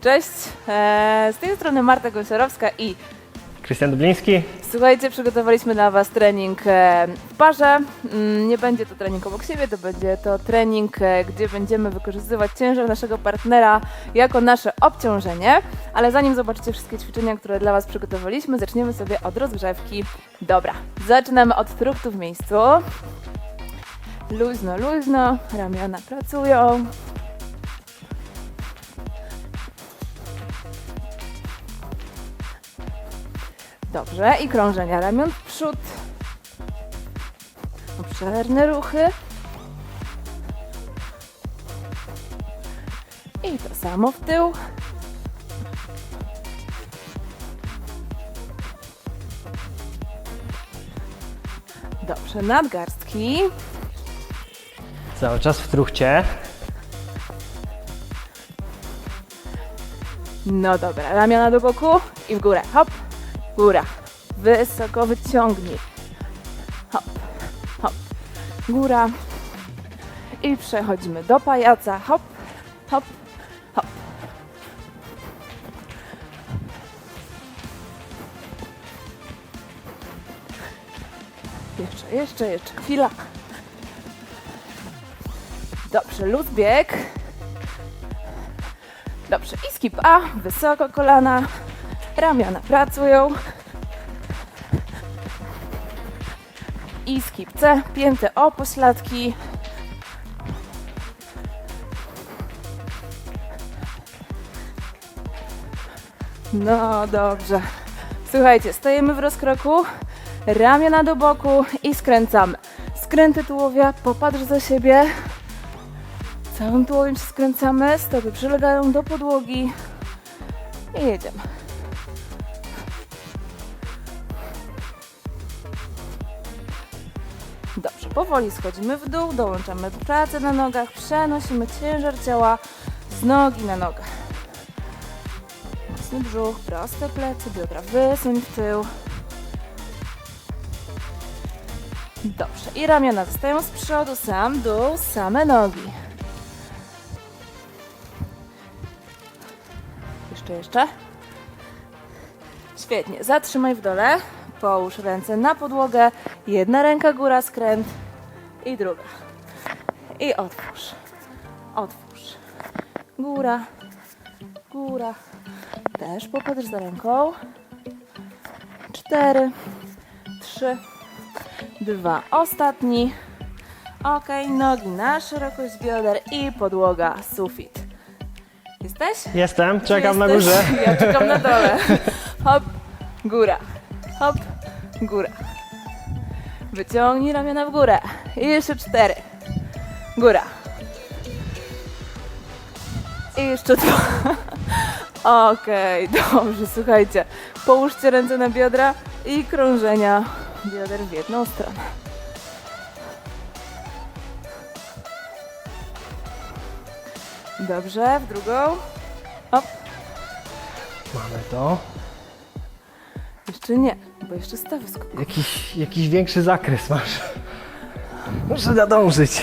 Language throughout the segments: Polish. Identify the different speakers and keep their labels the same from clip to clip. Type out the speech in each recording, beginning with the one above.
Speaker 1: Cześć, e, z tej strony Marta Gąsiorowska i
Speaker 2: Krystian Dubliński.
Speaker 1: słuchajcie, przygotowaliśmy dla Was trening e, w parze. Mm, Nie będzie to trening obok siebie, to będzie to trening, e, gdzie będziemy wykorzystywać ciężar naszego partnera jako nasze obciążenie. Ale zanim zobaczycie wszystkie ćwiczenia, które dla Was przygotowaliśmy, zaczniemy sobie od rozgrzewki. Dobra, zaczynamy od truchtów w miejscu. Luźno, luźno, ramiona pracują. Dobrze, i krążenia ramion w przód. Obszerne ruchy. I to samo w tył. Dobrze, nadgarstki.
Speaker 2: Cały czas w truchcie.
Speaker 1: No dobra, ramiona do boku i w górę. Hop, góra. Wysoko wyciągnij. Hop, hop, góra. I przechodzimy do pajaca. Hop, hop, hop. Jeszcze, jeszcze, jeszcze. Chwila. Dobrze, luz bieg. Dobrze, i skip A, wysoko kolana, ramiona pracują. I skip C, pięte o pośladki. No dobrze. Słuchajcie, stajemy w rozkroku, ramiona do boku i skręcamy. Skręty tułowia, popatrz za siebie. Całym tułowiem się skręcamy, stopy przylegają do podłogi i jedziemy. Powoli schodzimy w dół, dołączamy pracę na nogach, przenosimy ciężar ciała z nogi na nogę. Mocny brzuch, proste plecy, biodra wysuń w tył. Dobrze, i ramiona zostają z przodu, sam dół, same nogi. Jeszcze, jeszcze. Świetnie. Zatrzymaj w dole. Połóż ręce na podłogę. Jedna ręka góra, skręt. I druga. I otwórz. Otwórz. Góra. Góra. Też popatrz za ręką. Cztery. Trzy. Dwa. Ostatni. Ok, nogi na szerokość bioder i podłoga, sufit. Jesteś?
Speaker 2: Jestem, czekam na
Speaker 1: Jesteś?
Speaker 2: górze.
Speaker 1: Ja czekam na dole. Hop, góra. Hop, góra. Wyciągnij ramiona w górę. I jeszcze cztery. Góra. I jeszcze dwa. Okej, dobrze, słuchajcie. Połóżcie ręce na biodra i krążenia bioder w jedną stronę. Dobrze, w drugą. Hop,
Speaker 2: Mamy to.
Speaker 1: jeszcze nie, bo jeszcze stawy skupione.
Speaker 2: Jakiś, jakiś większy zakres masz. Muszę nadążyć.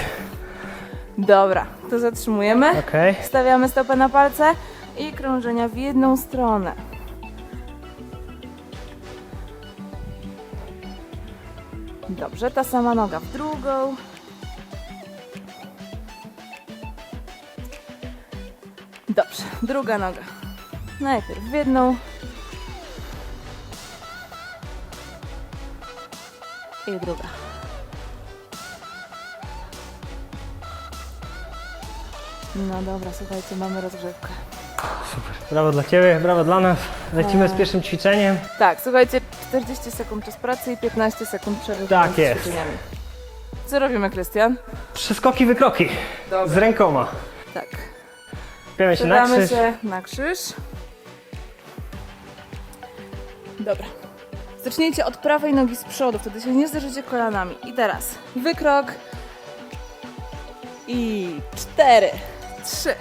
Speaker 1: Dobra, to zatrzymujemy.
Speaker 2: Okej.
Speaker 1: Stawiamy stopę na palce i krążenia w jedną stronę. Dobrze, ta sama noga w drugą. Dobrze, druga noga. Najpierw w jedną. I druga. No dobra, słuchajcie, mamy rozgrzewkę.
Speaker 2: Super. Brawo dla Ciebie, brawo dla nas. Lecimy z pierwszym ćwiczeniem.
Speaker 1: Tak, słuchajcie, 40 sekund czas pracy i 15 sekund przerwy
Speaker 2: Tak
Speaker 1: między
Speaker 2: jest.
Speaker 1: ćwiczeniami. Co robimy, Krystian?
Speaker 2: Przeskoki, wykroki.
Speaker 1: Dobra.
Speaker 2: Z rękoma.
Speaker 1: Tak.
Speaker 2: Piemy się na krzyż.
Speaker 1: się na krzyż. Dobra. Zacznijcie od prawej nogi z przodu, wtedy się nie zderzycie kolanami. I teraz wykrok. I cztery, trzy,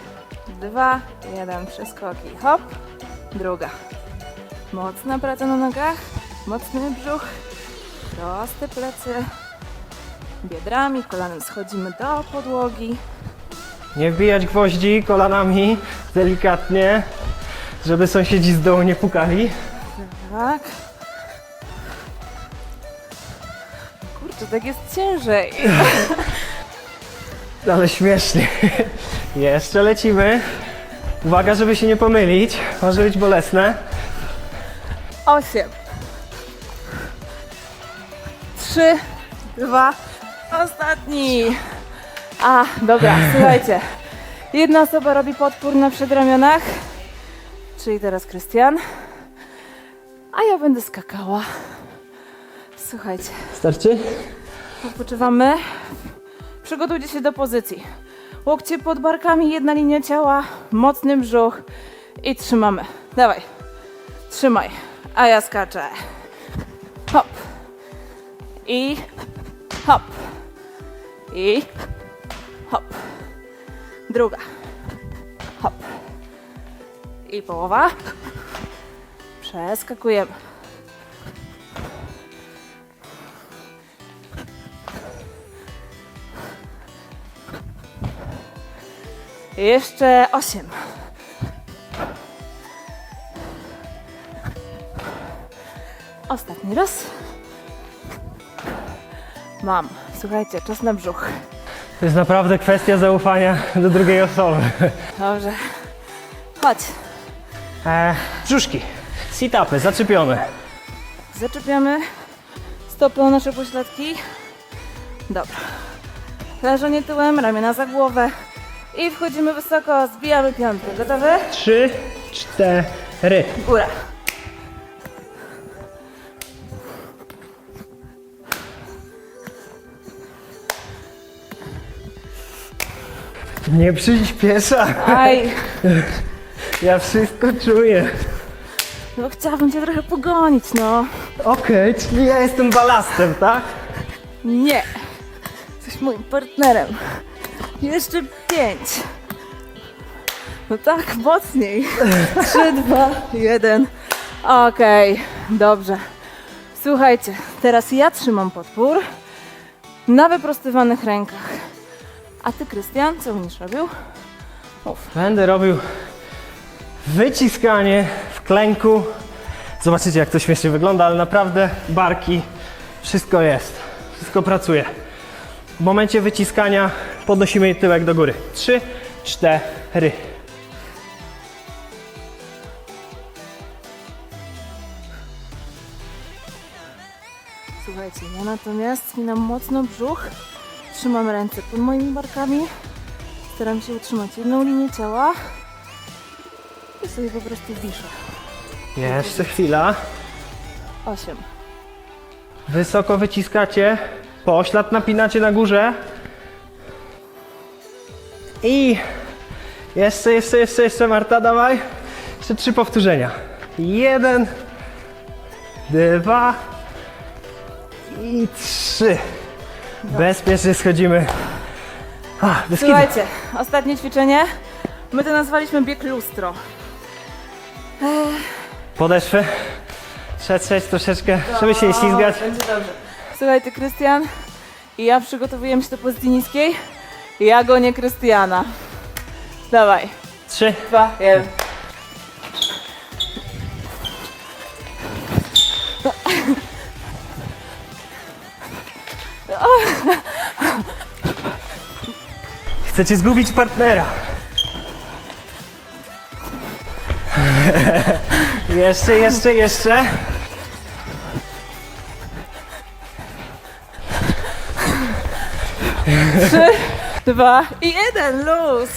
Speaker 1: dwa, jeden, przeskoki. Hop, druga. Mocna praca na nogach, mocny brzuch, proste plecy. Biodrami, kolanem schodzimy do podłogi.
Speaker 2: Nie wbijać gwoździ kolanami. Delikatnie. żeby sąsiedzi z dołu nie pukali.
Speaker 1: Tak. Tak jest ciężej.
Speaker 2: Ale śmiesznie. Jeszcze lecimy. Uwaga, żeby się nie pomylić. Może być bolesne.
Speaker 1: Osiem. Trzy, dwa, ostatni. A, dobra, słuchajcie. Jedna osoba robi podpór na przedramionach, czyli teraz Krystian, a ja będę skakała. Słuchajcie,
Speaker 2: Starczy?
Speaker 1: Odpoczywamy. Przygotujcie się do pozycji. Łokcie pod barkami, jedna linia ciała, mocny brzuch i trzymamy. Dawaj, trzymaj, a ja skaczę. Hop. I hop. I hop. Druga. Hop. I połowa. Przeskakujemy. Jeszcze osiem. Ostatni raz. Mam. Słuchajcie, czas na brzuch.
Speaker 2: To jest naprawdę kwestia zaufania do drugiej osoby.
Speaker 1: Dobrze. Chodź.
Speaker 2: E, brzuszki. Sit-upy, zaczepione.
Speaker 1: Zaczepiamy stopy o nasze pośladki. Dobra. Leżenie tyłem, ramiona za głowę. I wchodzimy wysoko, zbijamy piątkę. Gotowy?
Speaker 2: Trzy, cztery.
Speaker 1: Góra.
Speaker 2: Nie przyspiesza.
Speaker 1: Aj,
Speaker 2: Ja wszystko czuję.
Speaker 1: no chciałabym cię trochę pogonić, no.
Speaker 2: Okej, czyli ja jestem balastem, tak?
Speaker 1: Nie. Jesteś moim partnerem. Jeszcze pięć. No tak, mocniej. Trzy, dwa, jeden. Okej, dobrze. Słuchajcie, teraz ja trzymam podpór na wyprostowanych rękach. A ty, Krystian, co będziesz robił? Mów.
Speaker 2: Będę robił wyciskanie w klęku. Zobaczycie, jak to śmiesznie wygląda, ale naprawdę barki, wszystko jest. Wszystko pracuje. W momencie wyciskania podnosimy tyłek do góry. Trzy, cztery.
Speaker 1: Słuchajcie, ja natomiast spinam mocno brzuch, trzymam ręce pod moimi barkami, staram się utrzymać jedną linię ciała i sobie po prostu wiszę.
Speaker 2: Jeszcze chwila.
Speaker 1: Osiem.
Speaker 2: Wysoko wyciskacie. Poślad napinacie na górze. I jeszcze, jeszcze, jeszcze, jeszcze Marta, dawaj. Jeszcze trzy powtórzenia. Jeden, dwa i trzy. Bezpiecznie schodzimy. A, bez kitu.
Speaker 1: Słuchajcie, ostatnie ćwiczenie. My to nazwaliśmy bieg lustro.
Speaker 2: Podeszwy. Przetrzeć troszeczkę, żeby się nie ślizgać.
Speaker 1: Będzie dobrze. Słuchajcie, Krystian i ja przygotowujemy się do pozycji niskiej. Ja gonię Krystiana. Dawaj.
Speaker 2: Trzy,
Speaker 1: Dwa, jeden.
Speaker 2: Chcecie zgubić partnera. jeszcze, jeszcze, jeszcze.
Speaker 1: Trzy, dwa i jeden. Luz.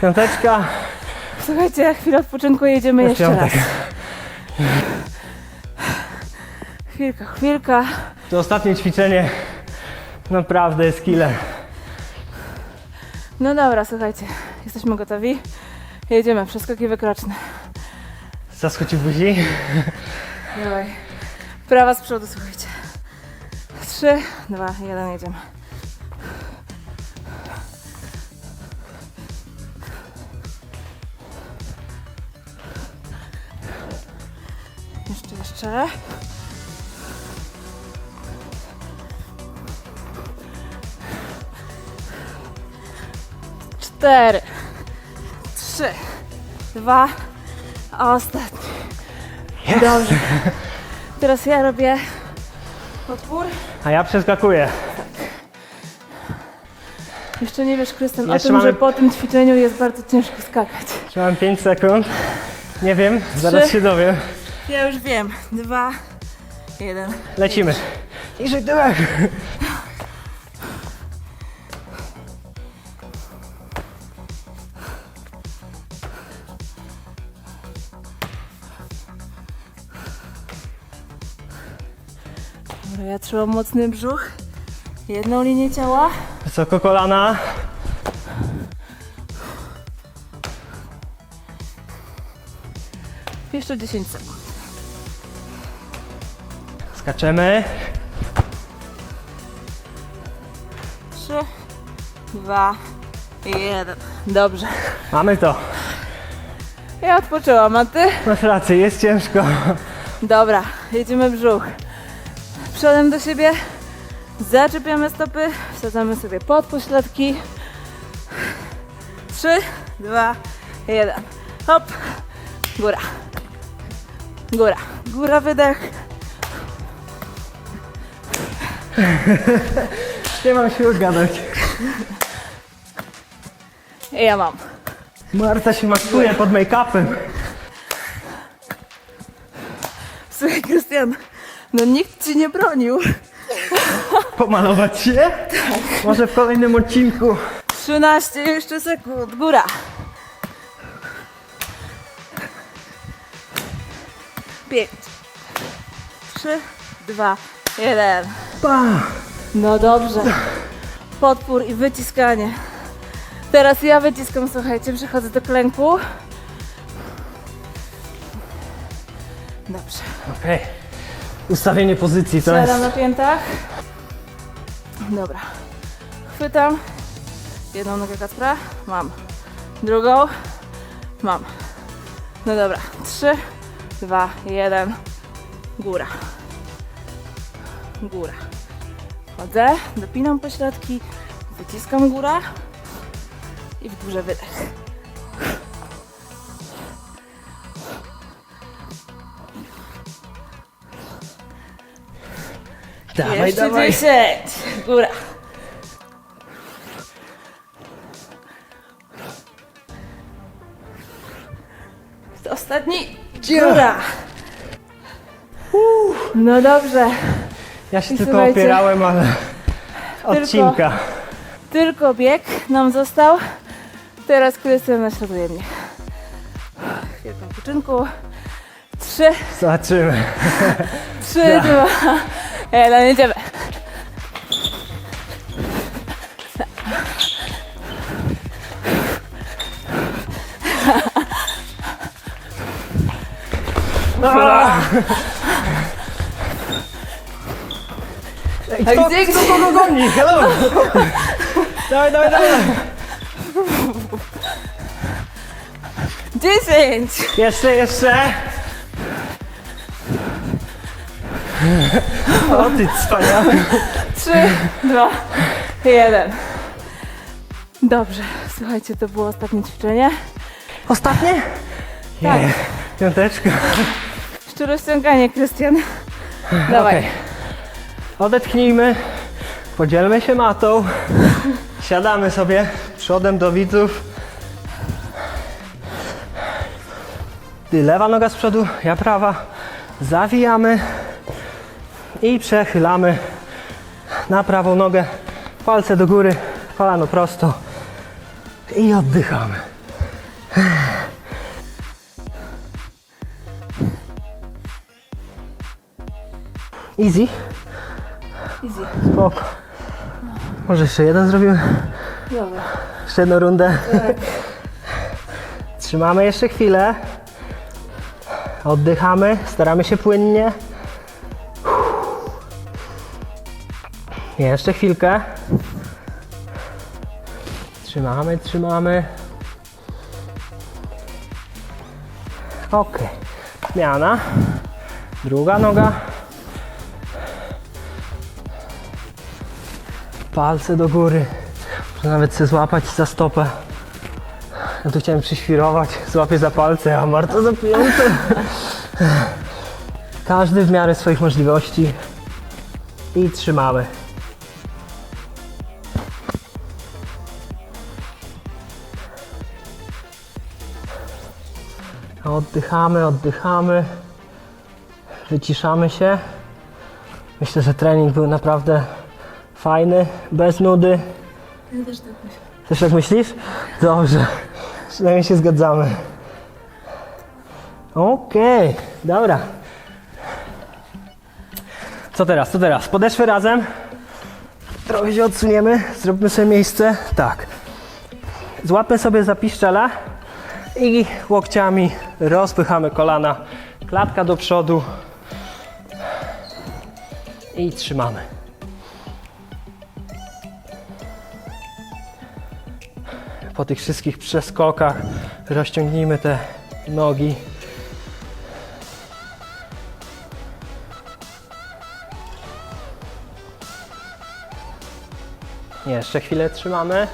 Speaker 2: Piąteczka.
Speaker 1: Słuchajcie, chwilę odpoczynku jedziemy jeszcze
Speaker 2: Piątek.
Speaker 1: raz. Chwilka, chwilka.
Speaker 2: To ostatnie ćwiczenie. Naprawdę jest killer.
Speaker 1: No dobra, słuchajcie, jesteśmy gotowi. Jedziemy, przeskoki wykroczne.
Speaker 2: Zaskoczy buzi.
Speaker 1: Dawaj. Prawa z przodu, słuchajcie. Trzy, dwa, jeden, jedziemy. Jeszcze, jeszcze. Cztery, trzy, dwa, Ostatni.
Speaker 2: Yes.
Speaker 1: Dobrze. Teraz ja robię podpór.
Speaker 2: A ja przeskakuję.
Speaker 1: Jeszcze nie wiesz, Krystian, o tym, że
Speaker 2: mamy-
Speaker 1: po tym ćwiczeniu jest bardzo ciężko skakać.
Speaker 2: Trzymam 5 sekund. Nie wiem, zaraz
Speaker 1: Trzy.
Speaker 2: się dowiem.
Speaker 1: Ja już wiem. Dwa, jeden.
Speaker 2: Lecimy. Niżej tyłek.
Speaker 1: Dobra, ja trzymam mocny brzuch. Jedną linię ciała.
Speaker 2: Wysoko kolana.
Speaker 1: Jeszcze 10 sekund.
Speaker 2: Skaczemy.
Speaker 1: Trzy, dwa, jeden. Dobrze.
Speaker 2: Mamy to.
Speaker 1: Ja odpoczęłam, a ty?
Speaker 2: Masz rację, jest ciężko.
Speaker 1: Dobra, jedziemy brzuch. Przodem do siebie. Zaczepiamy stopy. Wsadzamy sobie pod pośladki. Trzy, dwa, jeden. Hop. Góra. Góra. Góra, wydech.
Speaker 2: Nie mam siły gadać.
Speaker 1: Ja mam.
Speaker 2: Marta się maskuje pod make-upem.
Speaker 1: Słuchaj, Krystian, no nikt ci nie bronił.
Speaker 2: Pomalować się? Tak. Może w kolejnym odcinku.
Speaker 1: 13 jeszcze sekund. Góra. Pięć. Trzy, dwa, jeden. No dobrze. Podpór i wyciskanie. Teraz ja wyciskam, słuchajcie, przechodzę do klęku. Dobrze.
Speaker 2: Okej. Ustawienie pozycji to
Speaker 1: Siadam
Speaker 2: jest...
Speaker 1: na piętach. Dobra. Chwytam. Jedną nogę Kacpra. Mam. Drugą. Mam. No dobra. Trzy, dwa, jeden. Góra. Góra. Chodzę, dopinam pośladki, wyciskam góra i w górze wydech.
Speaker 2: Dawaj,
Speaker 1: Jeszcze
Speaker 2: dawaj.
Speaker 1: 10. Góra. Ostatni. Góra. No dobrze.
Speaker 2: Ja się
Speaker 1: I
Speaker 2: tylko
Speaker 1: słuchajcie,
Speaker 2: opierałem, ale... Odcinka.
Speaker 1: Tylko bieg nam został. Teraz Krystian naśladuje mnie. Chwilkę odpoczynku. Trzy,
Speaker 2: Zobaczymy.
Speaker 1: trzy, dwa, jeden, jedziemy.
Speaker 2: Ej, kto,
Speaker 1: gdzie-
Speaker 2: kto kogo goni? Hello! dawaj, dawaj, dawaj.
Speaker 1: Dziesięć.
Speaker 2: Jeszcze, jeszcze. O ty wspaniały.
Speaker 1: Trzy, dwa, jeden. Dobrze, słuchajcie, to było ostatnie ćwiczenie.
Speaker 2: Ostatnie?
Speaker 1: Tak.
Speaker 2: Piąteczka.
Speaker 1: Szczurozciąganie, Krystian. Dawaj.
Speaker 2: Okej. Odetchnijmy. Podzielmy się matą. Siadamy sobie przodem do widzów. Lewa noga z przodu, ja prawa. Zawijamy i przechylamy na prawą nogę. Palce do góry, kolano prosto i oddychamy. Easy.
Speaker 1: Easy.
Speaker 2: Spoko. Może jeszcze jeden zrobimy?
Speaker 1: Dobra.
Speaker 2: Jeszcze jedną rundę. Trzymamy jeszcze chwilę. Oddychamy, staramy się płynnie. Jeszcze chwilkę. Trzymamy, trzymamy. Ok. Zmiana. Druga noga. Palce do góry. Można nawet się złapać za stopę. Ja tu chciałem przyświrować, złapię za palce, a Marta za piętę. Każdy w miarę swoich możliwości. I trzymamy. Oddychamy, oddychamy. Wyciszamy się. Myślę, że trening był naprawdę fajny, bez nudy.
Speaker 1: Ja też tak myślę.
Speaker 2: Też tak myślisz? Dobrze. Przynajmniej się zgadzamy. Okej, dobra. Co teraz? Co teraz? Podeszwy razem. Trochę się odsuniemy. Zróbmy sobie miejsce. Tak. Złapmy sobie za piszczela i łokciami rozpychamy kolana. Klatka do przodu. I trzymamy. Po tych wszystkich przeskokach rozciągnijmy te nogi. Jeszcze chwilę trzymamy.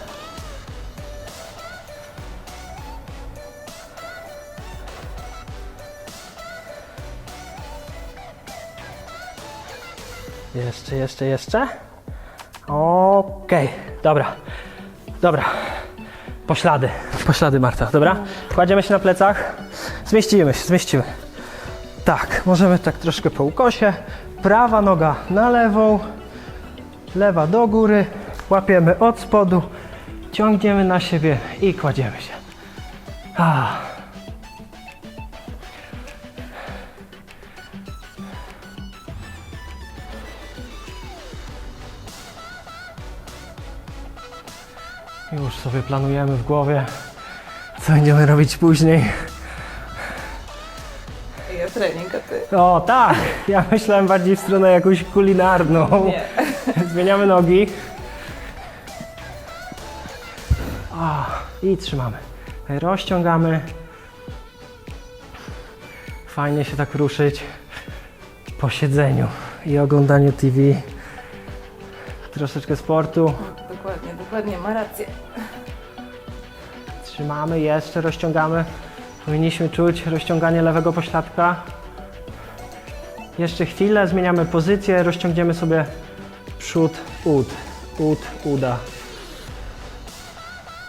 Speaker 2: Jeszcze, jeszcze, jeszcze. Okej, dobra. Dobra. Poślady. Poślady, Marta, dobra? Kładziemy się na plecach. Zmieścimy się, zmieścimy. Tak, możemy tak troszkę po ukosie. Prawa noga na lewą, lewa do góry. Łapiemy od spodu, ciągniemy na siebie i kładziemy się. Ah. Sobie planujemy w głowie, co będziemy robić później.
Speaker 1: Ja trening, a ty?
Speaker 2: O tak, ja myślałem bardziej w stronę jakąś kulinarną.
Speaker 1: Nie.
Speaker 2: Zmieniamy nogi. O, I trzymamy. Rozciągamy. Fajnie się tak ruszyć po siedzeniu i oglądaniu TV. Troszeczkę sportu.
Speaker 1: Dokładnie, dokładnie, ma rację.
Speaker 2: Trzymamy, jeszcze rozciągamy. Powinniśmy czuć rozciąganie lewego pośladka. Jeszcze chwilę, zmieniamy pozycję, rozciągniemy sobie przód, ud, ud, uda.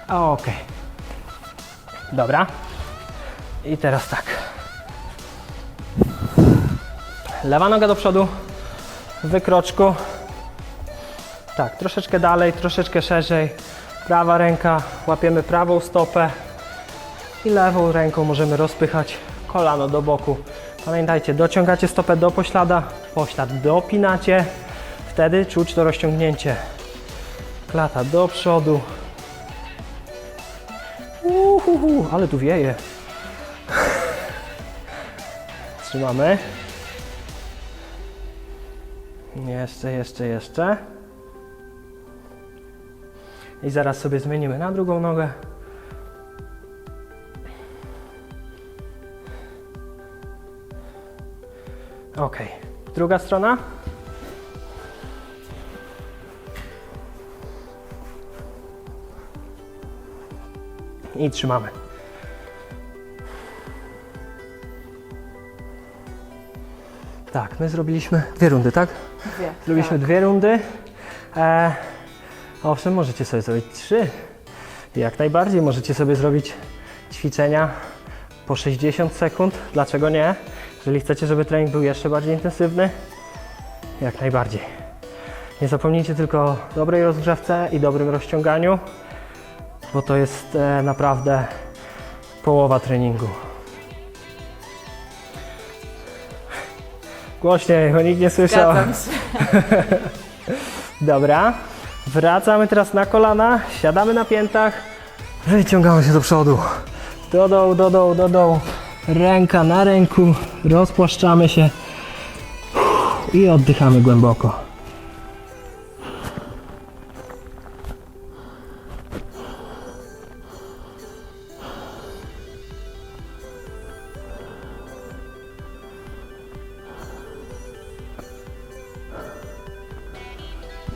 Speaker 2: Ok. Dobra. I teraz tak. Lewa noga do przodu, wykroczku. Tak, troszeczkę dalej, troszeczkę szerzej. Prawa ręka, łapiemy prawą stopę i lewą ręką możemy rozpychać kolano do boku. Pamiętajcie, dociągacie stopę do poślada, poślad dopinacie, wtedy czuć to rozciągnięcie. Klata do przodu. Uhuhu, ale tu wieje. Trzymamy. Jeszcze, jeszcze, jeszcze. I zaraz sobie zmienimy na drugą nogę. Ok, druga strona. I trzymamy. Tak, my zrobiliśmy dwie rundy, tak?
Speaker 1: Dwie.
Speaker 2: Zrobiliśmy dwie rundy. E, owszem, możecie sobie zrobić trzy. Jak najbardziej możecie sobie zrobić ćwiczenia po 60 sekund. Dlaczego nie? Jeżeli chcecie, żeby trening był jeszcze bardziej intensywny, jak najbardziej. Nie zapomnijcie tylko o dobrej rozgrzewce i dobrym rozciąganiu, bo to jest e, naprawdę połowa treningu. Głośniej, bo nikt nie słyszał. Dobra, wracamy teraz na kolana, siadamy na piętach, wyciągamy się do przodu, do dołu, do dołu, do dołu, ręka na ręku, rozpłaszczamy się. I oddychamy głęboko.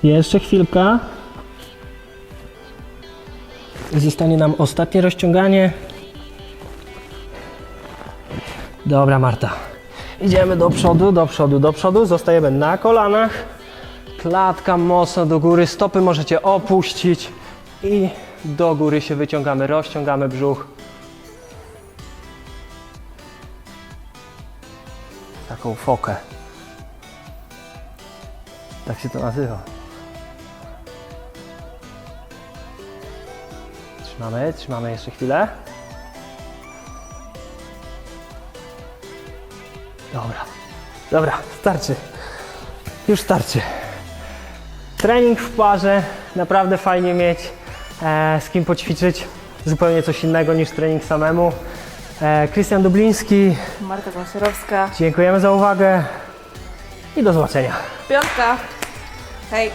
Speaker 2: Jeszcze chwilka. Zostanie nam ostatnie rozciąganie. Dobra, Marta. Idziemy do przodu, do przodu, do przodu. Zostajemy na kolanach. Klatka mocno do góry. Stopy możecie opuścić. I do góry się wyciągamy. Rozciągamy brzuch. Taką fokę. Tak się to nazywa. Trzymamy, trzymamy jeszcze chwilę. Dobra, dobra, starczy. Już starczy. Trening w parze, naprawdę fajnie mieć e, z kim poćwiczyć. Zupełnie coś innego niż trening samemu. E, Krystian Dubliński,
Speaker 1: Marta Gąsiorowska.
Speaker 2: dziękujemy za uwagę i do zobaczenia.
Speaker 1: Piątka. Hej.